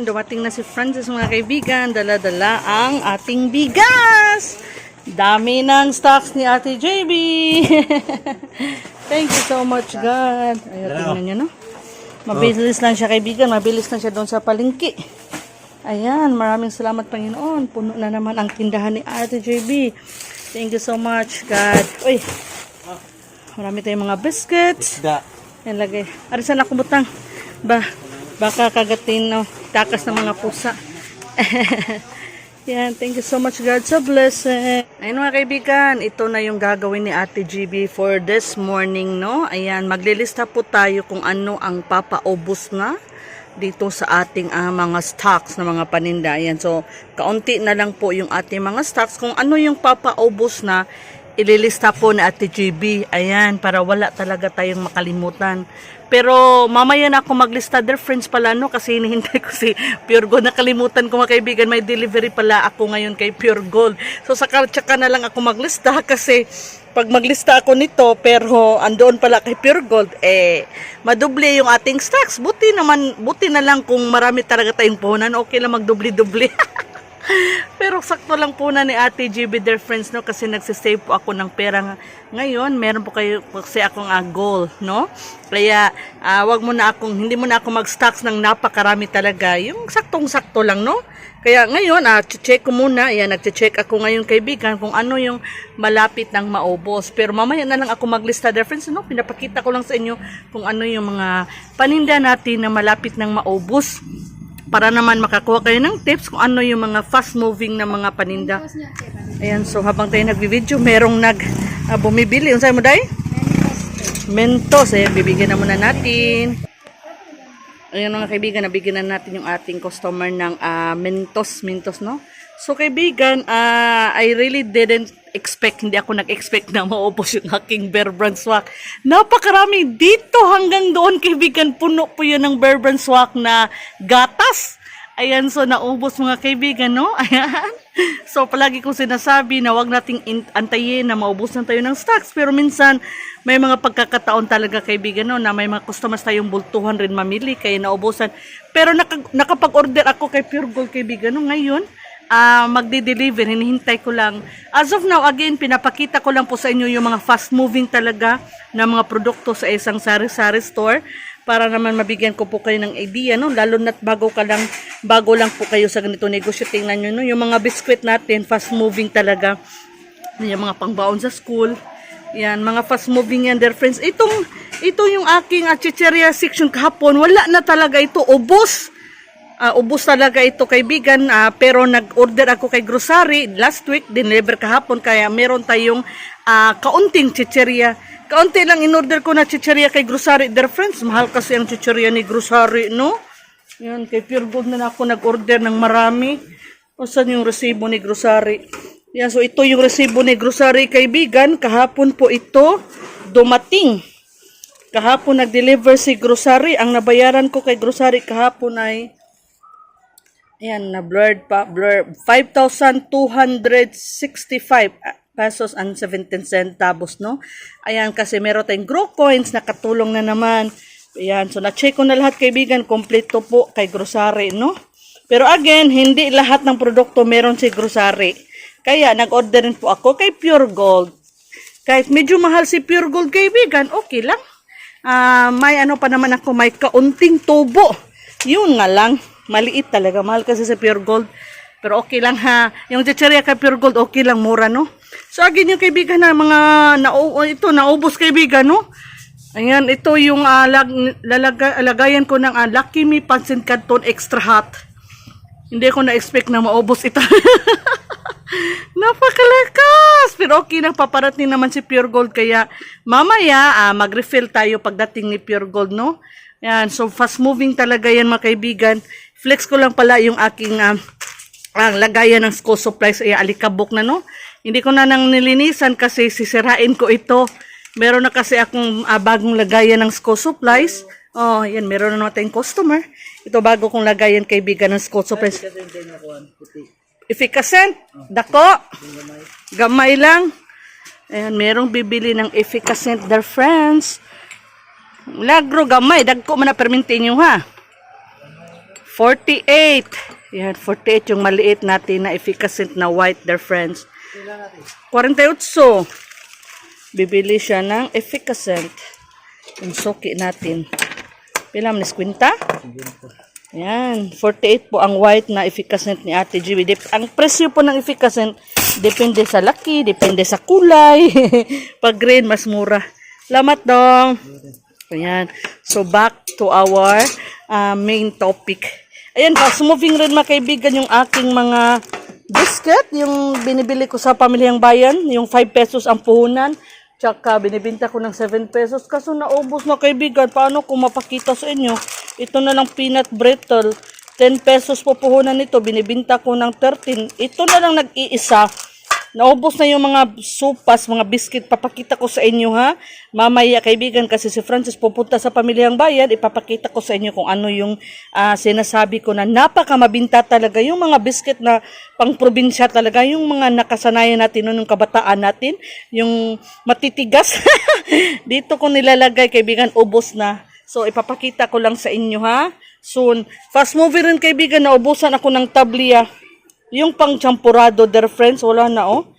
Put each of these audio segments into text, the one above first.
Ayan, dumating na si Francis mga kaibigan. Dala-dala ang ating bigas. Dami ng stocks ni Ate JB. Thank you so much, God. Ayan, tingnan nyo, no? Mabilis lang siya, kaibigan. Mabilis lang siya doon sa palengke. Ayan, maraming salamat, Panginoon. Puno na naman ang tindahan ni Ate JB. Thank you so much, God. Uy, marami tayong mga biscuits. Da. Yan lagay. Ari saan ako butang? Ba, baka kagatin no, takas ng mga pusa. Yan, thank you so much God sa blessing. Ayun mga kaibigan, ito na yung gagawin ni Ate GB for this morning, no? Ayan, maglilista po tayo kung ano ang papaubos na dito sa ating ah, mga stocks na mga paninda. Ayan, so kaunti na lang po yung ating mga stocks. Kung ano yung papaubos na, ililista po ni Ate GB. Ayan, para wala talaga tayong makalimutan. Pero mamaya na ako maglista their friends pala no kasi hinihintay ko si Pure Gold. Nakalimutan ko mga kaibigan, may delivery pala ako ngayon kay Pure Gold. So saka tsaka na lang ako maglista kasi pag maglista ako nito pero andoon pala kay Pure Gold eh madoble yung ating stocks. Buti naman buti na lang kung marami talaga tayong puhunan, okay lang magdubli-dubli. Pero sakto lang po na ni Ate GB their friends no kasi nagsisave po ako ng pera nga- ngayon. Meron po kayo kasi akong uh, goal, no? Kaya ah, wag mo na akong hindi mo na ako mag-stocks ng napakarami talaga. Yung saktong-sakto lang, no? Kaya ngayon, ah, check ko muna. Ayan, nagche-check ako ngayon kaibigan kung ano yung malapit ng maubos. Pero mamaya na lang ako maglista their friends, no? Pinapakita ko lang sa inyo kung ano yung mga paninda natin na malapit ng maubos para naman makakuha kayo ng tips kung ano yung mga fast moving na mga paninda. Ayan, so habang tayo nagbi-video, merong nag ah, bumibili. Unsay mo day? Mentos. Ayan, bibigyan na muna natin. Ayan mga kaibigan, nabigyan na natin yung ating customer ng ah, Mentos. Mentos, no? So kaibigan, ah, I really didn't expect, hindi ako nag-expect na maubos yung aking Bear Brand Swak. Napakarami dito hanggang doon kaibigan, puno po yun ng Bear Brand Swak na gatas. Ayan, so naubos mga kaibigan, no? Ayan. So palagi ko sinasabi na wag nating in- antayin na maubusan tayo ng stocks. Pero minsan, may mga pagkakataon talaga kaibigan, no? Na may mga customers tayong bultuhan rin mamili, kaya naubusan. Pero naka- nakapag-order ako kay Pure Gold kaibigan, no? Ngayon, ah magde-deliver, hinihintay ko lang. As of now, again, pinapakita ko lang po sa inyo yung mga fast-moving talaga na mga produkto sa isang sari-sari store para naman mabigyan ko po kayo ng idea, no? Lalo na't bago ka lang, bago lang po kayo sa ganito negosyo. Tingnan nyo, no? Yung mga biskwit natin, fast-moving talaga. Yung mga pangbaon sa school. Yan, mga fast-moving yan, dear friends. Itong, ito yung aking uh, section kahapon. Wala na talaga ito. Ubos. Ah, ubos talaga ito kaibigan ah, pero nag-order ako kay grocery. Last week deliver kahapon kaya meron tayong ah, kaunting chicheria kaunti lang in-order ko na chicheria kay grocery. Dear friends mahal kasi ang chicheria ni grocery no? Yan kay Pure Gold na ako nag-order ng marami. O saan yung resibo ni grocery? Yan so ito yung resibo ni grocery kaibigan kahapon po ito dumating. Kahapon nag-deliver si grocery. Ang nabayaran ko kay grocery kahapon ay Ayan, na blurred pa, blur 5,265 pesos and 17 centavos, no? Ayan, kasi meron tayong grow coins, nakatulong na naman. Ayan, so na-check ko na lahat kaibigan, kompleto po kay grocery, no? Pero again, hindi lahat ng produkto meron si grocery. Kaya nag-order po ako kay Pure Gold. Kahit medyo mahal si Pure Gold kaibigan, okay lang. Ah, may ano pa naman ako, may kaunting tubo. Yun nga lang, maliit talaga. Mahal kasi sa Pure Gold. Pero okay lang ha. Yung chicheria kay Pure Gold, okay lang, mura, no? So, again, yung kaibigan na mga, na, ito, naubos kaibigan, no? Ayan, ito yung uh, lag, lalaga, lagayan ko ng uh, Lucky Me Pansin Canton Extra Hot. Hindi ko na-expect na maubos ito. Napakalakas! Pero okay na, paparating naman si Pure Gold. Kaya mamaya, ah, mag-refill tayo pagdating ni Pure Gold, no? Yan, so fast moving talaga yan mga kaibigan. Flex ko lang pala yung aking ah, ang lagayan ng school supplies ay alikabok na no. Hindi ko na nang nilinisan kasi sisirain ko ito. Meron na kasi akong ah, bagong lagayan ng school supplies. Oh, yan, meron na tayong customer. Ito bago kong lagayan kaibigan ng school supplies. Efficacent, dako, gamay lang. Ayan, merong bibili ng efficacent their friends. Lagro gamay, dagko man na perminti nyo ha. 48. Yan, 48 yung maliit natin na efficacent na white, dear friends. 48. Bibili siya ng efficacent. Yung suki natin. Pila man kwinta? Yan, 48 po ang white na efficacent ni Ate GB. Ang presyo po ng efficacent depende sa laki, depende sa kulay. Pag green, mas mura. Lamat dong. Ayan. So, back to our uh, main topic. Ayan, fast moving rin mga kaibigan yung aking mga biscuit, yung binibili ko sa pamilyang bayan, yung 5 pesos ang puhunan. Tsaka binibinta ko ng 7 pesos. Kaso naubos na kaibigan. Paano ko mapakita sa inyo? Ito na lang peanut brittle. 10 pesos po puhunan nito. Binibinta ko ng 13. Ito na lang nag-iisa. Naubos na yung mga supas, mga biscuit. Papakita ko sa inyo ha. Mamaya kaibigan kasi si Francis pupunta sa pamilyang bayan. Ipapakita ko sa inyo kung ano yung ah, sinasabi ko na napakamabinta talaga. Yung mga biscuit na pang probinsya talaga. Yung mga nakasanayan natin noon, yung kabataan natin. Yung matitigas. Dito ko nilalagay kaibigan. Ubos na. So ipapakita ko lang sa inyo ha. Soon. Fast movie rin kaibigan. Naubusan ako ng tablia. Yung pang champurado, dear friends, wala na oh.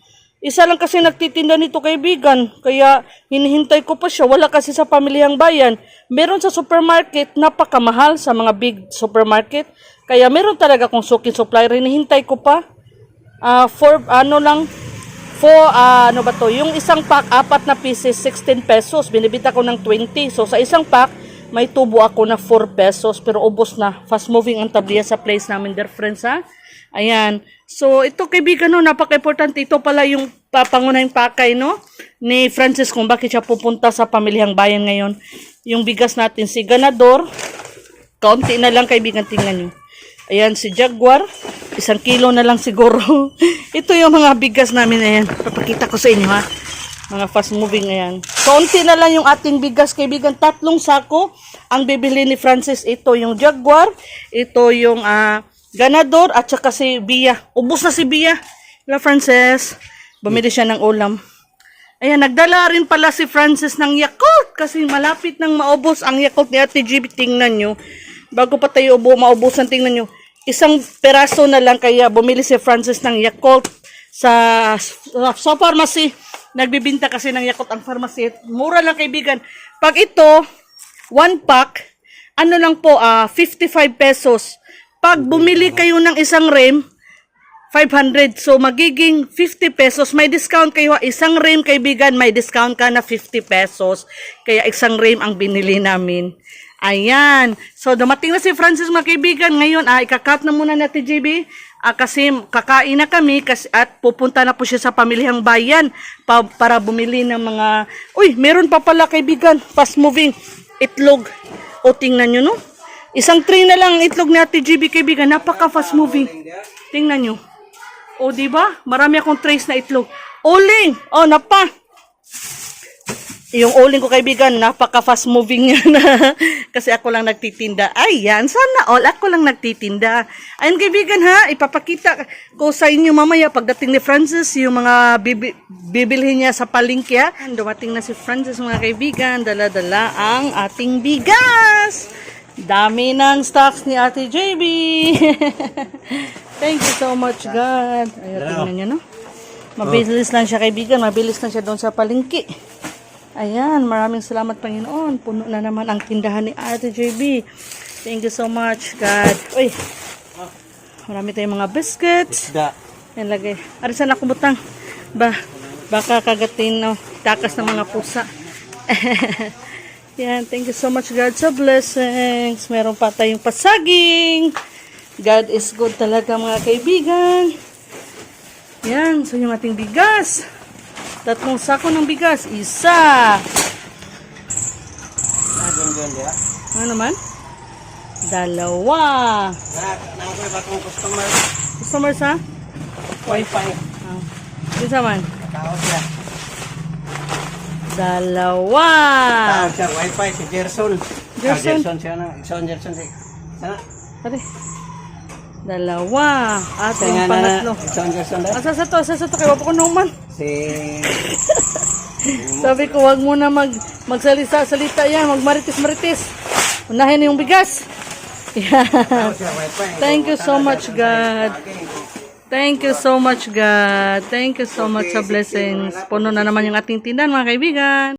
Isa lang kasi nagtitinda nito kaibigan, kaya hinihintay ko pa siya. Wala kasi sa pamilyang bayan. Meron sa supermarket, napakamahal sa mga big supermarket. Kaya meron talaga kung suki supplier, hinihintay ko pa. Ah, for ano lang, for ah, ano ba to, yung isang pack, apat na pieces, 16 pesos. Binibita ko ng 20. So sa isang pack, may tubo ako na 4 pesos, pero ubos na. Fast moving ang tabliya sa place namin, dear friends, ha? Ayan. So, ito kaibigan, no, napaka-importante. Ito pala yung papangunahing pakay, no, ni Francis kung bakit siya pupunta sa pamilyang bayan ngayon. Yung bigas natin, si Ganador, kaunti na lang kaibigan, tingnan nyo. Ayan, si Jaguar, isang kilo na lang siguro. ito yung mga bigas namin, ayan. Papakita ko sa inyo, ha. Mga fast moving, ayan. Kaunti na lang yung ating bigas, kaibigan. Tatlong sako ang bibili ni Francis. Ito yung Jaguar, ito yung ah, Ganador, at saka si Bia. Ubus na si Bia. Hello, Frances. Bumili siya ng ulam. Ayan, nagdala rin pala si Francis ng Yakult kasi malapit nang maubos ang Yakult ni Ate GB. Tingnan nyo. Bago pa tayo ubo, maubusan, tingnan nyo. Isang peraso na lang kaya bumili si Francis ng Yakult sa, sa pharmacy. Nagbibinta kasi ng Yakult ang pharmacy. Mura lang kaibigan. Pag ito, one pack, ano lang po, ah 55 pesos. Pag bumili kayo ng isang rem, 500. So, magiging 50 pesos. May discount kayo. Isang rim, kaibigan, may discount ka na 50 pesos. Kaya isang rim ang binili namin. Ayan. So, dumating na si Francis, mga kaibigan. Ngayon, ah, ikakat na muna natin, JB. Ah, kasi kakain na kami kasi, at pupunta na po siya sa pamilyang bayan pa, para bumili ng mga... Uy, meron pa pala, kaibigan. Fast moving. Itlog. O, tingnan nyo, no? Isang tray na lang ang itlog ni Ate GB, kaibigan. Napaka fast moving. Tingnan nyo. O, di ba? Marami akong trays na itlog. Uling! Oh, napa! Yung uling ko kaibigan, napaka fast moving yan. Kasi ako lang nagtitinda. Ayan, sana all. Ako lang nagtitinda. Ayun kaibigan ha, ipapakita ko sa inyo mamaya pagdating ni Francis, yung mga bibi, bibilhin niya sa palengke. Dumating na si Francis mga kaibigan, dala-dala ang ating bigas. Dami ng stocks ni Ate JB. Thank you so much, God. Ayun, tingnan nyo, no? Mabilis lang siya, kaibigan. Mabilis lang siya doon sa palengke. Ayan, maraming salamat, Panginoon. Puno na naman ang tindahan ni Ate JB. Thank you so much, God. Uy, marami tayong mga biscuits. Da. Yan lagay. Ari saan ako butang? Ba, baka kagatin no, takas ng mga pusa. Yan, thank you so much God sa blessings. Meron pa tayong pasaging. God is good talaga mga kaibigan. Yan, so yung ating bigas. Tatlong sako ng bigas. Isa. Ano naman? Dalawa. Nakakoy ba itong customer? Customers ha? Wi-Fi. Ah. Isa man. Tawag siya. Dalawa. Tawag siya. Wi-Fi si Gerson. Gerson? Ah, Gerson siya na. Gerson, Gerson. Si. Sana. Ate. Dalawa. At Kaya yung nga na. pangatlo. Gerson, Gerson. Asa sa to? Asa sa to? Kaya wapa ko naman. Si... Sabi ko, wag muna mag, magsalita-salita yan. Magmaritis-maritis. Unahin yung bigas. Yeah. Thank you so much, God. Thank you so much, God. Thank you so much sa blessings. Puno na naman yung ating tindahan, mga kaibigan.